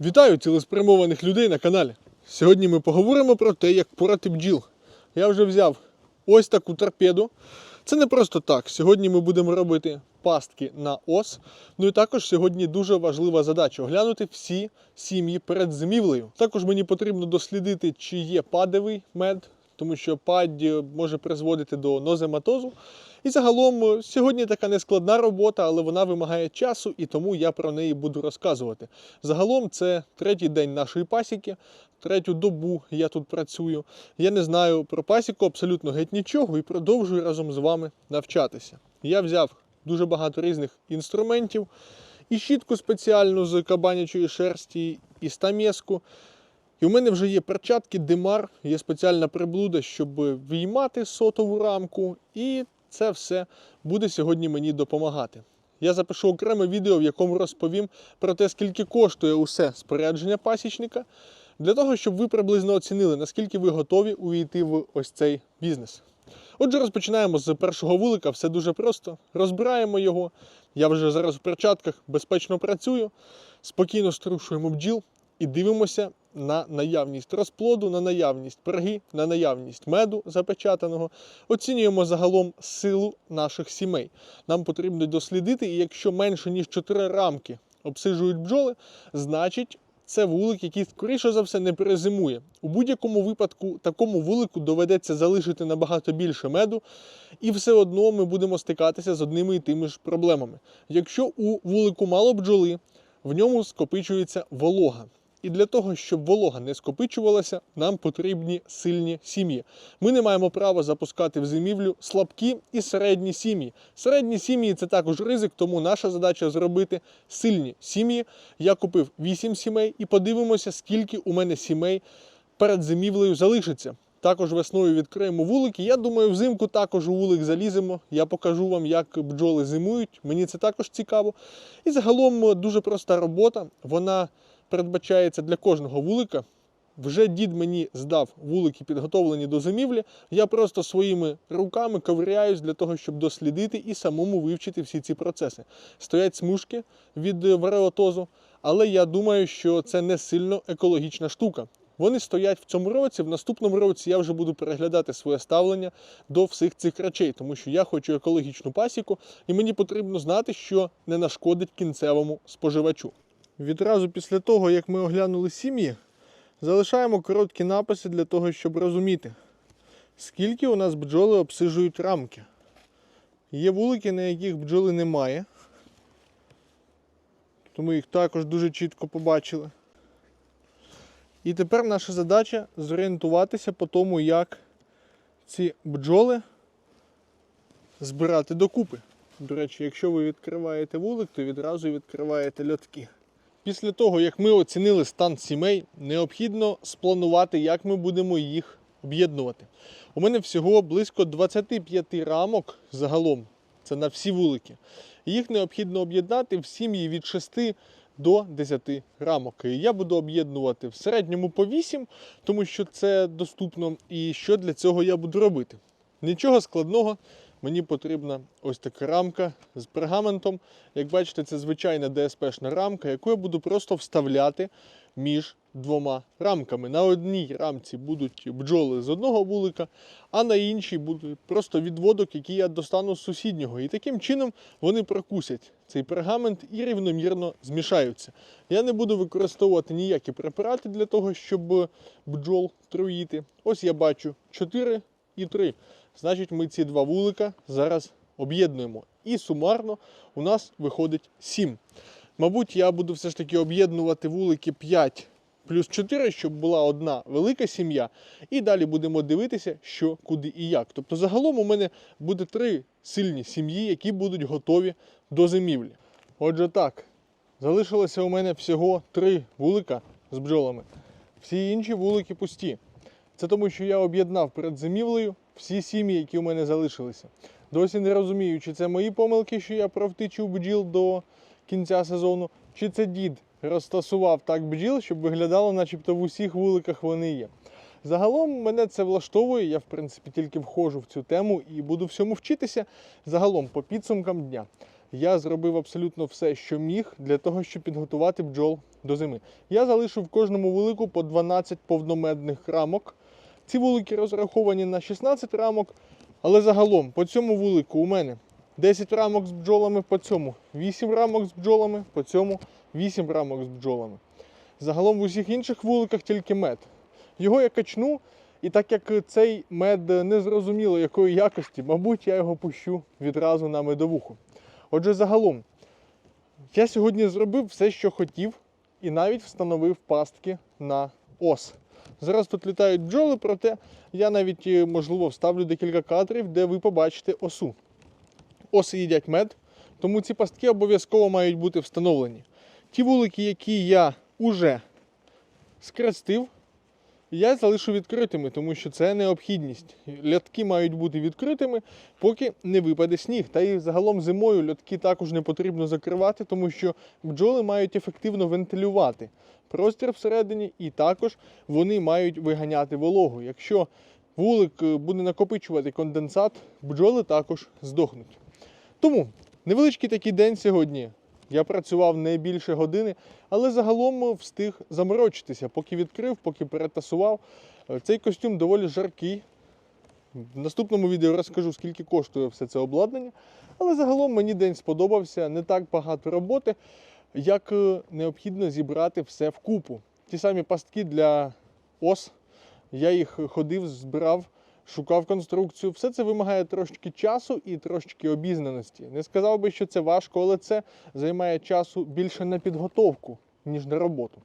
Вітаю цілеспрямованих людей на каналі. Сьогодні ми поговоримо про те, як порати бджіл. Я вже взяв ось таку торпеду. Це не просто так. Сьогодні ми будемо робити пастки на ос. Ну і також сьогодні дуже важлива задача оглянути всі сім'ї перед зимівлею. Також мені потрібно дослідити, чи є падевий мед, тому що падді може призводити до нозематозу. І загалом е, сьогодні така нескладна робота, але вона вимагає часу, і тому я про неї буду розказувати. Загалом це третій день нашої пасіки, третю добу я тут працюю. Я не знаю про пасіку абсолютно геть нічого і продовжую разом з вами навчатися. Я взяв дуже багато різних інструментів, і щітку спеціальну з кабанячої шерсті, і стамеску. І у мене вже є перчатки, димар, є спеціальна приблуда, щоб виймати сотову рамку, і це все буде сьогодні мені допомагати. Я запишу окреме відео, в якому розповім про те, скільки коштує усе спорядження пасічника, для того, щоб ви приблизно оцінили, наскільки ви готові увійти в ось цей бізнес. Отже, розпочинаємо з першого вулика. Все дуже просто. Розбираємо його. Я вже зараз в перчатках безпечно працюю, спокійно струшуємо бджіл і дивимося на наявність розплоду, на наявність перги, на наявність меду запечатаного. Оцінюємо загалом силу наших сімей. Нам потрібно дослідити, і якщо менше ніж 4 рамки обсижують бджоли, значить. Це вулик, який, скоріше за все, не перезимує. У будь-якому випадку такому вулику доведеться залишити набагато більше меду, і все одно ми будемо стикатися з одними і тими ж проблемами. Якщо у вулику мало бджоли, в ньому скопичується волога. І для того, щоб волога не скопичувалася, нам потрібні сильні сім'ї. Ми не маємо права запускати в зимівлю слабкі і середні сім'ї. Середні сім'ї це також ризик, тому наша задача зробити сильні сім'ї. Я купив 8 сімей і подивимося, скільки у мене сімей перед зимівлею залишиться. Також весною відкриємо вулики. Я думаю, взимку також у вулик заліземо. Я покажу вам, як бджоли зимують. Мені це також цікаво. І загалом дуже проста робота. Вона передбачається для кожного вулика. Вже дід мені здав вулики, підготовлені до зимівлі. Я просто своїми руками ковиряюсь для того, щоб дослідити і самому вивчити всі ці процеси. Стоять смужки від вареотозу, але я думаю, що це не сильно екологічна штука. Вони стоять в цьому році. В наступному році я вже буду переглядати своє ставлення до всіх цих речей, тому що я хочу екологічну пасіку, і мені потрібно знати, що не нашкодить кінцевому споживачу. Відразу після того, як ми оглянули сім'ї, залишаємо короткі написи для того, щоб розуміти, скільки у нас бджоли обсижують рамки. Є вулики, на яких бджоли немає. Тому їх також дуже чітко побачили. І тепер наша задача зорієнтуватися по тому, як ці бджоли збирати докупи. До речі, якщо ви відкриваєте вулик, то відразу відкриваєте льотки. Після того, як ми оцінили стан сімей, необхідно спланувати, як ми будемо їх об'єднувати. У мене всього близько 25 рамок загалом. Це на всі вулики. Їх необхідно об'єднати в сім'ї від 6 до 10 рамок. Я буду об'єднувати в середньому по 8, тому що це доступно. І що для цього я буду робити? Нічого складного. Мені потрібна ось така рамка з пергаментом. Як бачите, це звичайна ДСПшна рамка, яку я буду просто вставляти між двома рамками. На одній рамці будуть бджоли з одного вулика, а на іншій буде просто відводок, який я достану з сусіднього. І таким чином вони прокусять цей пергамент і рівномірно змішаються. Я не буду використовувати ніякі препарати для того, щоб бджол труїти. Ось я бачу 4 і 3. Значить, ми ці два вулика зараз об'єднуємо. І сумарно у нас виходить 7. Мабуть, я буду все ж таки об'єднувати вулики 5 плюс 4, щоб була одна велика сім'я. І далі будемо дивитися, що, куди і як. Тобто, загалом у мене буде три сильні сім'ї, які будуть готові до зимівлі. Отже, так, залишилося у мене всього три вулика з бджолами. Всі інші вулики пусті. Це тому, що я об'єднав перед зимівлею всі сім'ї, які у мене залишилися. Досі не розумію, чи це мої помилки, що я провтичив бджіл до кінця сезону, чи це дід розтасував так бджіл, щоб виглядало, начебто в усіх вуликах вони є. Загалом мене це влаштовує, я в принципі тільки входжу в цю тему і буду всьому вчитися загалом по підсумкам дня. я зробив абсолютно все, що міг, для того, щоб підготувати бджол до зими. Я залишив в кожному вулику по 12 повномедних рамок. Ці вулики розраховані на 16 рамок, але загалом по цьому вулику у мене 10 рамок з бджолами, по цьому 8 рамок з бджолами, по цьому 8 рамок з бджолами. Загалом в усіх інших вуликах тільки мед. Його я качну, і так як цей мед не зрозуміло якої якості, мабуть, я його пущу відразу на медовуху. Отже, загалом, я сьогодні зробив все, що хотів, і навіть встановив пастки на ос. Зараз тут літають бджоли, проте я навіть, е, можливо, вставлю декілька кадрів, де ви побачите осу. Оси їдять мед, тому ці пастки обов'язково мають бути встановлені. Ті вулики, які я уже скрестив, я залишу відкритими, тому що це необхідність. Льотки мають бути відкритими, поки не випаде сніг. Та і загалом зимою льотки також не потрібно закривати, тому що бджоли мають ефективно вентилювати простір всередині, і також вони мають виганяти вологу. Якщо вулик е, буде накопичувати конденсат, бджоли також здохнуть. Тому невеличкий такий день сьогодні. Я працював не більше години, але загалом встиг заморочитися, поки відкрив, поки перетасував. Е, Цей костюм доволі жаркий. В наступному відео розкажу, скільки коштує все це обладнання. Але загалом мені день сподобався, не так багато роботи, як е, необхідно зібрати все вкупу. Ті самі пастки для ос. Я їх ходив, збирав, шукав конструкцію. Все це вимагає трошки часу і трошки обізнаності. Не сказав би, що це важко, але це займає часу більше на підготовку, ніж на роботу.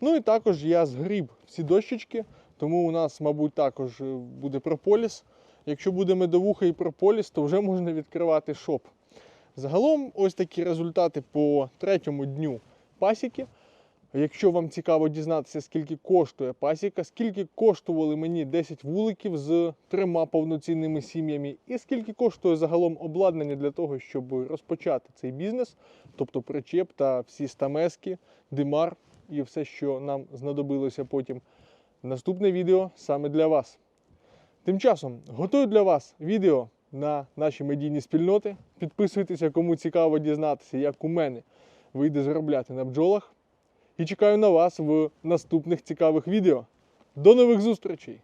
Ну і також я згріб всі дощечки, тому у нас, мабуть, також е, буде прополіс. Якщо буде медовуха і прополіс, то вже можна відкривати шоп. Загалом, ось такі результати по третьому дню пасіки. Якщо вам цікаво дізнатися, скільки коштує пасіка, скільки коштували мені 10 вуликів з трьома повноцінними сім'ями, і скільки коштує загалом обладнання для того, щоб розпочати цей бізнес, тобто причеп та всі стамески, димар і все, що нам знадобилося потім. Наступне відео саме для вас. Тим часом готую для вас відео на наші медійні спільноти. Підписуйтеся, кому цікаво дізнатися, як у мене вийде заробляти на бджолах. І чекаю на вас в наступних цікавих відео. До нових зустрічей!